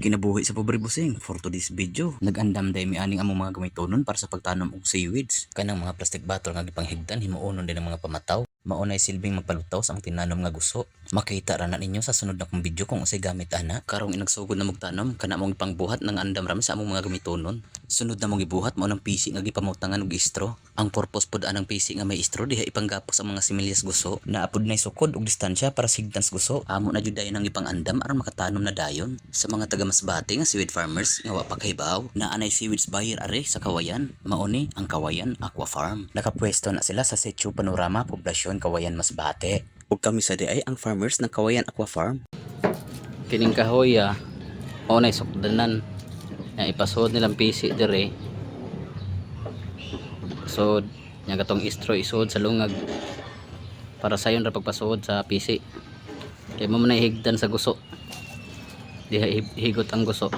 Kinabuhi sa pobre busing for today's video. Nagandam day mi aning among mga gamay tonon para sa pagtanom og seaweeds. Kanang mga plastic bottle nga gipanghigdan himuonon din ang mga pamataw. Maunay silbing magpalutaw sa ang tinanom nga guso. Makita ra na ninyo sa sunod na kong video kung usay gamit ana. Karong inagsugod na magtanom kana mong pangbuhat ng andam rami sa among mga gamitonon. Sunod na mong gibuhat mao ng PC nga gipamutangan og istro. Ang purpose pod anang PC nga may istro diha ipanggapos ang mga similyas guso. Naapod nay sukod og distansya para sigdan sa guso. Amo na jud dayon ang ipangandam aron makatanom na dayon. Sa mga taga Masbate nga seaweed farmers nga wa pa kahibaw na anay seaweeds buyer are sa Kawayan. Mauni ang Kawayan Aqua Farm. Nakapwesto na sila sa Setio Panorama Poblasyon Kawayan Masbate. Ug kami sa ay ang farmers ng Kawayan Aqua Farm. kining kahoy ah na sukdanan nga ipasod nilang PC dire sod nya gatong istro isod sa lungag. Para sayon ra pagpasod sa PC. Kay mo man higdan sa guso. Diha hi- higot ang guso